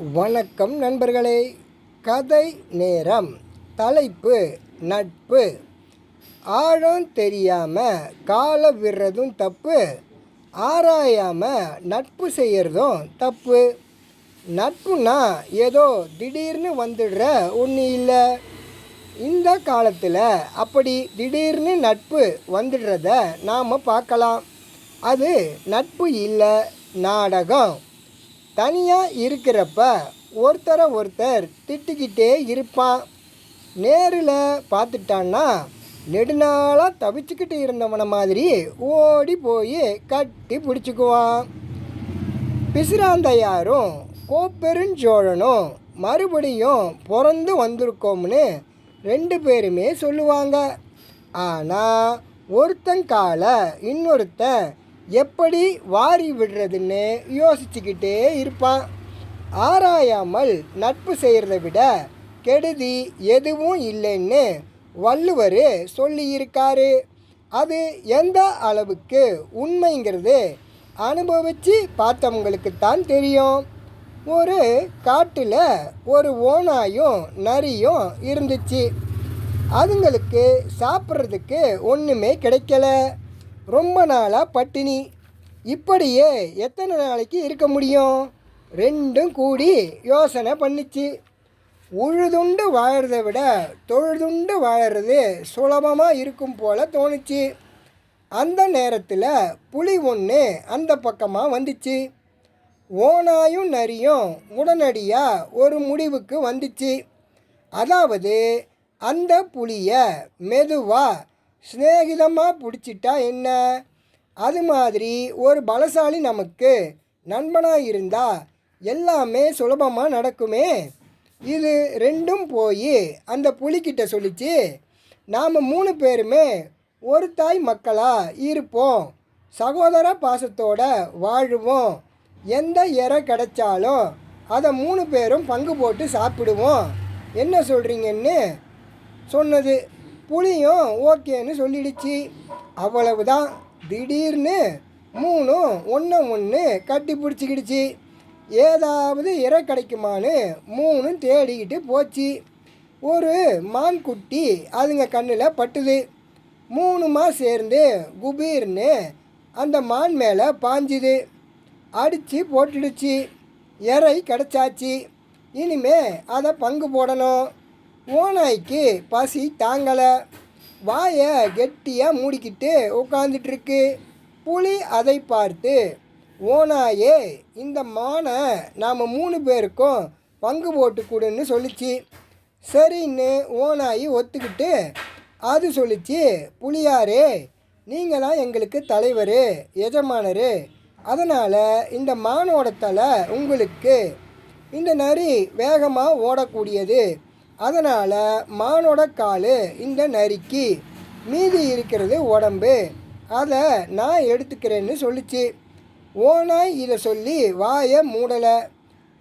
வணக்கம் நண்பர்களே. கதை நேரம். தலைப்பு நட்பு. ஆழம் தெரியாமல் கால விடுறதும் தப்பு. ஆராயாமல் நட்பு செய்கிறதும் தப்பு. நட்புனா ஏதோ திடீர்னு வந்துடுற ஒன்று இல்லை. இந்த காலத்தில் அப்படி திடீர்னு நட்பு வந்துடுறத நாம் பார்க்கலாம். அது நட்பு இல்லை நாடகம். தனியாக இருக்கிறப்ப ஒருத்தரை ஒருத்தர் திட்டிக்கிட்டே இருப்பான். நேரில் பார்த்துட்டான்னா நெடுநாளாக தவிச்சுக்கிட்டு இருந்தவன மாதிரி ஓடி போய் கட்டி பிடிச்சிக்குவான். பிசிராந்தையாரும் கோப்பெருஞ்சோழனும் மறுபடியும் பிறந்து வந்திருக்கோம்னு ரெண்டு பேருமே சொல்லுவாங்க. ஆனால் ஒருத்தன் காலை இன்னொருத்தன் எப்படி வாரி விடுறதுன்னு யோசிச்சுக்கிட்டே இருப்பான். ஆராயாமல் நட்பு செய்கிறத விட கெடுதி எதுவும் இல்லைன்னு வள்ளுவர் சொல்லியிருக்காரு. அது எந்த அளவுக்கு உண்மைங்கிறது அனுபவித்து பார்த்தவங்களுக்கு தான் தெரியும். ஒரு காட்டில் ஒரு ஓனாயும் நரியும் இருந்துச்சு. அதுங்களுக்கு சாப்பிட்றதுக்கு ஒன்றுமே கிடைக்கல. ரொம்ப நாளாக பட்டினி. இப்படியே எத்தனை நாளைக்கு இருக்க முடியும்? ரெண்டும் கூடி யோசனை பண்ணிச்சு. உழுதுண்டு வாழறதை விட தொழுதுண்டு வாழறது சுலபமாக இருக்கும் போல தோணுச்சு. அந்த நேரத்தில் புலி ஒன்று அந்த பக்கமாக வந்துச்சு. ஓனாயும் நரியும் உடனடியாக ஒரு முடிவுக்கு வந்துச்சு. அதாவது அந்த புலியை மெதுவாக சிநேகிதமாக பிடிச்சிட்டா என்ன? அது மாதிரி ஒரு பலசாலி நமக்கு நண்பனாக இருந்தால் எல்லாமே சுலபமாக நடக்குமே. இது ரெண்டும் போய் அந்த புலிக்கிட்ட சொல்லிச்சு நாம் மூணு பேருமே ஒரு தாய் மக்களாக இருப்போம். சகோதர பாசத்தோட வாழுவோம். எந்த இறை கிடைச்சாலும் அதை மூணு பேரும் பங்கு போட்டு சாப்பிடுவோம். என்ன சொல்கிறீங்கன்னு சொன்னது. புளியும் ஓகேன்னு சொல்லிடுச்சு. அவ்வளவுதான். திடீர்னு மூணும் ஒன்று ஒன்று கட்டி பிடிச்சிக்கிடுச்சு. ஏதாவது இறை கிடைக்குமான்னு மூணும் தேடிக்கிட்டு போச்சு. ஒரு மான் குட்டி அதுங்க கண்ணில் பட்டுது. மூணுமா சேர்ந்து குபீர்னு அந்த மான் மேலே பாஞ்சுது. அடித்து போட்டுடுச்சு. இறை கிடச்சாச்சு. இனிமே அதை பங்கு போடணும். ஓநாய்க்கு பசி தாங்கலை. வாயை கெட்டியாக மூடிக்கிட்டு உட்காந்துட்ருக்கு புலி அதை பார்த்து ஓனாயே இந்த மானை நாம் மூணு பேருக்கும் பங்கு போட்டு கொடுன்னு சொல்லிச்சு. சரின்னு ஓனாயி ஒத்துக்கிட்டு அது சொல்லிச்சு புலியாரே நீங்கள் தான் எங்களுக்கு தலைவர் எஜமானர். அதனால் இந்த மானோட தலை உங்களுக்கு. இந்த நரி வேகமாக ஓடக்கூடியது. அதனால் மானோட கால் இந்த நரிக்கு. மீதி இருக்கிறது உடம்பு. அதை நான் எடுத்துக்கிறேன்னு சொல்லிச்சு. ஓனாய் இதை சொல்லி வாயை மூடலை.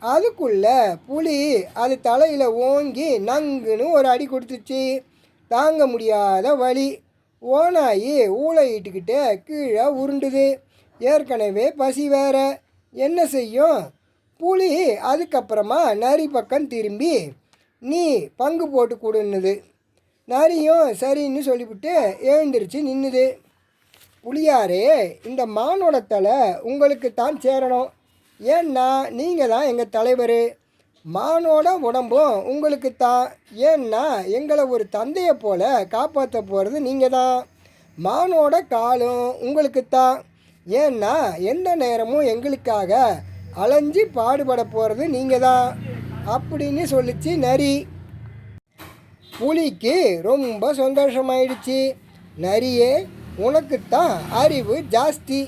அதுக்குள்ள புலி அது தலையில் ஓங்கி நங்குன்னு ஒரு அடி கொடுத்துச்சு. தாங்க முடியாத வலி. ஓனாயி ஊழையிட்டுக்கிட்டே கீழே உருண்டுது. ஏற்கனவே பசி வேற. என்ன செய்யும்? புலி அதுக்கப்புறமா நரி பக்கம் திரும்பி நீ பங்கு போட்டு கொடுன்னுது. நரியும் சரின்னு சொல்லிவிட்டு எழுந்திருச்சு நின்றுது புளியாரே இந்த மானோட தலை உங்களுக்கு தான் சேரணும். ஏன்னா நீங்கள் தான் எங்கள் தலைவர். மானோட உடம்பும் உங்களுக்கு தான். ஏன்னா எங்களை ஒரு தந்தையை போல் காப்பாற்ற போகிறது நீங்கள் தான். மானோட காலும் உங்களுக்கு தான். ஏன்னா எந்த நேரமும் எங்களுக்காக அலைஞ்சு பாடுபட போகிறது நீங்கள் தான். அப்படின்னு சொல்லிச்சு நரி. புலிக்கு ரொம்ப சந்தோஷமாயிடுச்சு. நரியே உனக்குத்தான் அறிவு ஜாஸ்தி.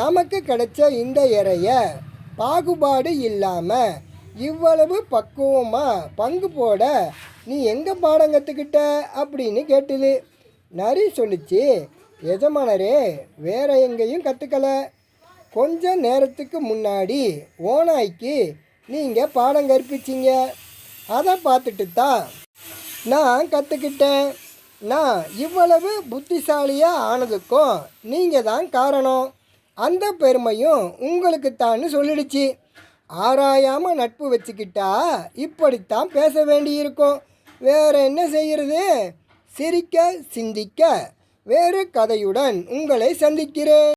நமக்கு கிடைச்ச இந்த இறைய பாகுபாடு இல்லாமல் இவ்வளவு பக்குவமாக பங்கு போட நீ எங்கே பாடம் கற்றுக்கிட்ட அப்படின்னு கேட்டுது. நரி சொல்லிச்சு எஜமானரே வேற எங்கேயும் கற்றுக்கல கொஞ்ச நேரத்துக்கு முன்னாடி ஓனாய்க்கு நீங்கள் பாடம் கற்பிச்சிங்க. அதை பார்த்துட்டு தான் நான் கற்றுக்கிட்டேன் நான் இவ்வளவு புத்திசாலியாக ஆனதுக்கும் நீங்கள் தான் காரணம். அந்த பெருமையும் உங்களுக்கு சொல்லிடுச்சு. ஆராயாமல் நட்பு வச்சுக்கிட்டா இப்படித்தான் பேச வேண்டியிருக்கும். வேறு என்ன செய்கிறது சிரிக்க சிந்திக்க வேறு கதையுடன் உங்களை சந்திக்கிறேன்.